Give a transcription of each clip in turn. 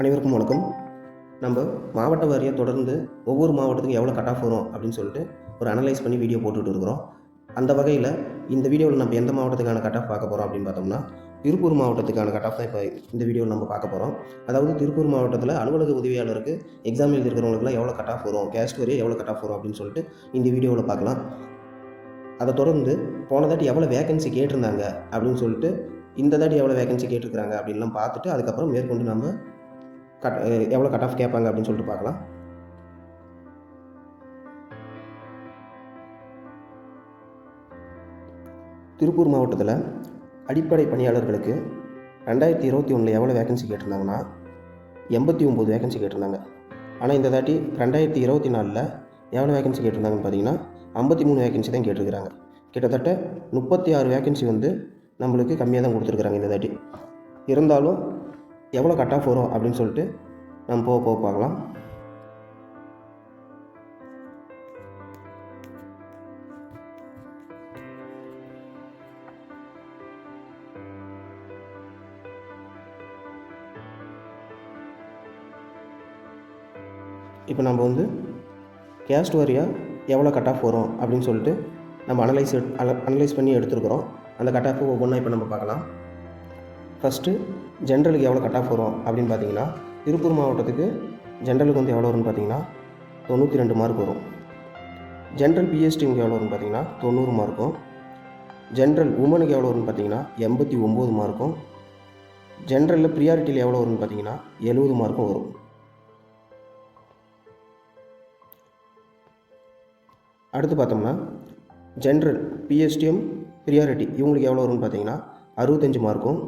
அனைவருக்கும் வணக்கம். நம்ம மாவட்ட வாரியாக தொடர்ந்து ஒவ்வொரு மாவட்டத்துக்கும் எவ்வளோ கட் ஆஃப் வரும் அப்படின்னு சொல்லிட்டு ஒரு அனலைஸ் பண்ணி வீடியோ போட்டுட்டு இருக்கிறோம். அந்த வகையில் இந்த வீடியோவில் நம்ம எந்த மாவட்டத்துக்கான கட் ஆஃப் பார்க்க போகிறோம் அப்படின்னு பார்த்தோம்னா திருப்பூர் மாவட்டத்துக்கான கட் ஆஃப் தான் இப்போ இந்த வீடியோவில் நம்ம பார்க்க போகிறோம் அதாவது திருப்பூர் மாவட்டத்தில் அலுவலக உதவியாளருக்கு எக்ஸாம் எழுதிருக்கிறவங்களுக்குலாம் எவ்வளோ கட் ஆஃப் வரும் கேஸ்ட் வரையும் எவ்வளோ கட் ஆஃப் வரும் அப்படின்னு சொல்லிட்டு இந்த வீடியோவில் பார்க்கலாம். அதை தொடர்ந்து போன தாட்டி எவ்வளோ வேகன்சி கேட்டிருந்தாங்க அப்படின்னு சொல்லிட்டு இந்த தாட்டி எவ்வளோ வேகன்சி கேட்டிருக்கிறாங்க அப்படின்லாம் பார்த்துட்டு அதுக்கப்புறம் மேற்கொண்டு நம்ம கட் எவ்வளோ கட் ஆஃப் கேட்பாங்க அப்படின்னு சொல்லிட்டு பார்க்கலாம். திருப்பூர் மாவட்டத்தில் அடிப்படை பணியாளர்களுக்கு ரெண்டாயிரத்தி இருபத்தி ஒன்றில் எவ்வளோ வேகன்சி கேட்டிருந்தாங்கன்னா எண்பத்தி ஒம்பது வேகன்சி கேட்டிருந்தாங்க. ஆனால் இந்த தாட்டி ரெண்டாயிரத்தி இருபத்தி நாலில் எவ்வளோ வேகன்சி கேட்டிருந்தாங்கன்னு பார்த்தீங்கன்னா ஐம்பத்தி மூணு வேகன்சி தான் கேட்டிருக்கிறாங்க. கிட்டத்தட்ட முப்பத்தி ஆறு வேகன்சி வந்து நம்மளுக்கு கம்மியாக தான் கொடுத்துருக்குறாங்க இந்த தாட்டி. இருந்தாலும் எவ்வளோ கட் ஆஃப் வரும் அப்படின்னு சொல்லிட்டு நம்ம போக போக பார்க்கலாம். இப்போ நம்ம வந்து கேஸ்ட் வாரியாக எவ்வளோ கட் ஆஃப் வரும் அப்படின்னு சொல்லிட்டு நம்ம அனலைஸ் அனலைஸ் பண்ணி எடுத்துருக்குறோம். அந்த கட் ஆஃப் ஒவ்வொன்றா இப்போ நம்ம பார்க்கலாம். ஃபஸ்ட்டு ஜென்ரலுக்கு எவ்வளோ கட் ஆஃப் வரும் அப்படின்னு பார்த்தீங்கன்னா திருப்பூர் மாவட்டத்துக்கு ஜென்ரலுக்கு வந்து எவ்வளோ வரும்னு பார்த்தீங்கன்னா தொண்ணூற்றி ரெண்டு மார்க் வரும். ஜென்ரல் பிஎஸ்டிமுக்கு எவ்வளோ வரும்னு பார்த்தீங்கன்னா தொண்ணூறு மார்க்கும் ஜென்ரல் உமனுக்கு எவ்வளோ வரும்னு பார்த்தீங்கன்னா எண்பத்தி ஒம்பது மார்க்கும் ஜென்ரலில் ப்ரியாரிட்டியில் எவ்வளோ வரும்னு பார்த்தீங்கன்னா எழுபது மார்க்கும் வரும். அடுத்து பார்த்தோம்னா ஜென்ரல் பிஎஸ்டிஎம் ப்ரியாரிட்டி இவங்களுக்கு எவ்வளோ வரும்னு பார்த்தீங்கன்னா அறுபத்தஞ்சு மார்க்கும்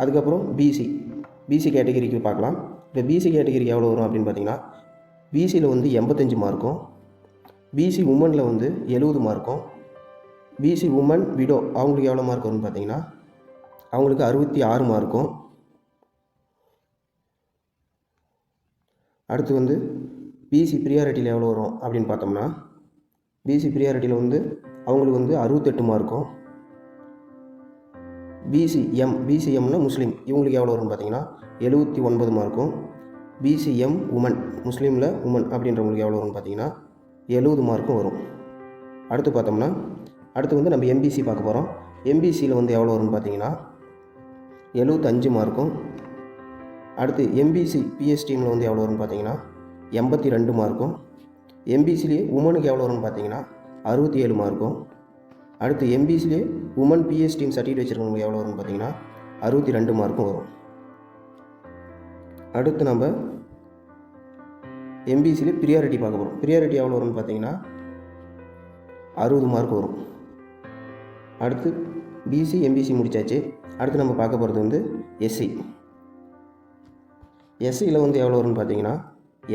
அதுக்கப்புறம் பிசி பிசி கேட்டகிரிக்கு பார்க்கலாம். இப்போ பிசி கேட்டகிரி எவ்வளோ வரும் அப்படின்னு பார்த்தீங்கன்னா பிசியில் வந்து எண்பத்தஞ்சு மார்க்கும் பிசி உமனில் வந்து எழுபது மார்க்கும் பிசி உமன் விடோ அவங்களுக்கு எவ்வளோ மார்க் வரும்னு பார்த்தீங்கன்னா அவங்களுக்கு அறுபத்தி ஆறு மார்க்கும் அடுத்து வந்து பிசி ப்ரியாரிட்டியில் எவ்வளோ வரும் அப்படின்னு பார்த்தோம்னா பிசி ப்ரியாரிட்டியில் வந்து அவங்களுக்கு வந்து அறுபத்தெட்டு மார்க்கும் பிசிஎம் பிசிஎம்னா முஸ்லீம். இவங்களுக்கு எவ்வளோ வரும்னு பார்த்தீங்கன்னா எழுபத்தி ஒன்பது மார்க்கும் பிசிஎம் உமன் முஸ்லீமில் உமன் அப்படின்றவங்களுக்கு எவ்வளோ வரும்னு பார்த்தீங்கன்னா எழுபது மார்க்கும் வரும். அடுத்து பார்த்தோம்னா அடுத்து வந்து நம்ம எம்பிசி பார்க்க போகிறோம் எம்பிசியில் வந்து எவ்வளோ வரும்னு பார்த்தீங்கன்னா எழுபத்தஞ்சு மார்க்கும். அடுத்து எம்பிசி பிஎஸ்டிமில் வந்து எவ்வளோ வரும்னு பார்த்தீங்கன்னா எண்பத்தி ரெண்டு மார்க்கும். எம்பிசிலேயே உமனுக்கு எவ்வளோ வரும்னு பார்த்தீங்கன்னா அறுபத்தி ஏழு மார்க்கும். அடுத்து எம்பிசிலே உமன் பிஎஸ் டீம் சர்டிஃபிகேட் வச்சுருக்கவங்க எவ்வளோ வரும்னு பார்த்தீங்கன்னா அறுபத்தி ரெண்டு மார்க்கும் வரும். அடுத்து நம்ம எம்பிசிலே ப்ரியாரிட்டி பார்க்க போகிறோம் ப்ரியாரிட்டி எவ்வளோ வரும்னு பார்த்தீங்கன்னா அறுபது மார்க் வரும். அடுத்து பிசி எம்பிசி முடித்தாச்சு அடுத்து நம்ம பார்க்க போகிறது வந்து எஸ்சி எஸ்சியில் வந்து எவ்வளோ வரும்னு பார்த்தீங்கன்னா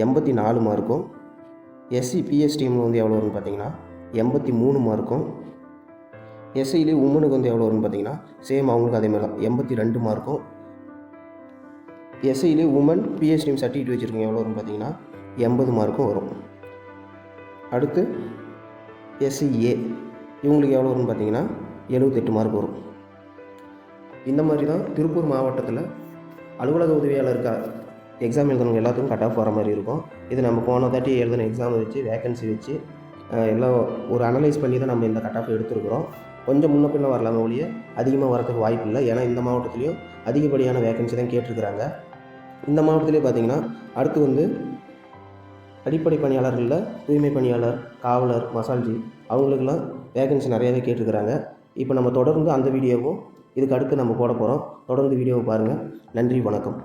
எண்பத்தி நாலு மார்க்கும் எஸ்சி பிஎஸ் டீமில் வந்து எவ்வளோ வரும்னு பார்த்தீங்கன்னா எண்பத்தி மூணு மார்க்கும் எஸ்ஐலே உமனுக்கு வந்து எவ்வளோ வரும்னு பார்த்தீங்கன்னா சேம் அவங்களுக்கு அதே மாதிரி தான் எண்பத்தி ரெண்டு மார்க்கும். எஸ்ஐலே உமன் பிஎஸ் சர்டிஃபிகேட் வச்சுருக்கீங்க எவ்வளோ வரும்னு பார்த்தீங்கன்னா எண்பது மார்க்கும் வரும். அடுத்து எஸ்சிஏ இவங்களுக்கு எவ்வளோ வரும்னு பார்த்தீங்கன்னா எழுபத்தெட்டு மார்க் வரும். இந்த மாதிரி தான் திருப்பூர் மாவட்டத்தில் அலுவலக உதவியாளருக்கா எக்ஸாம் எழுதுனவங்க எல்லாத்துக்கும் கட் ஆஃப் வர மாதிரி இருக்கும். இது நம்ம போன தாட்டி எழுதின எக்ஸாம் வச்சு வேகன்சி வச்சு எல்லாம் ஒரு அனலைஸ் பண்ணி தான் நம்ம இந்த கட் ஆஃப் எடுத்துருக்குறோம். கொஞ்சம் முன்ன பின்ன வரலாமே ஒழிய அதிகமாக வரதுக்கு வாய்ப்பு இல்லை ஏன்னா இந்த மாவட்டத்துலேயும் அதிகப்படியான வேகன்சி தான் கேட்டிருக்கிறாங்க. இந்த மாவட்டத்திலே பார்த்தீங்கன்னா அடுத்து வந்து அடிப்படை பணியாளர்களில் தூய்மை பணியாளர் காவலர் மசால்ஜி அவங்களுக்கெல்லாம் வேகன்சி நிறையாவே கேட்டிருக்கிறாங்க. இப்போ நம்ம தொடர்ந்து அந்த வீடியோவும் இதுக்கு அடுத்து நம்ம போட போகிறோம் தொடர்ந்து வீடியோவை பாருங்கள் நன்றி வணக்கம்.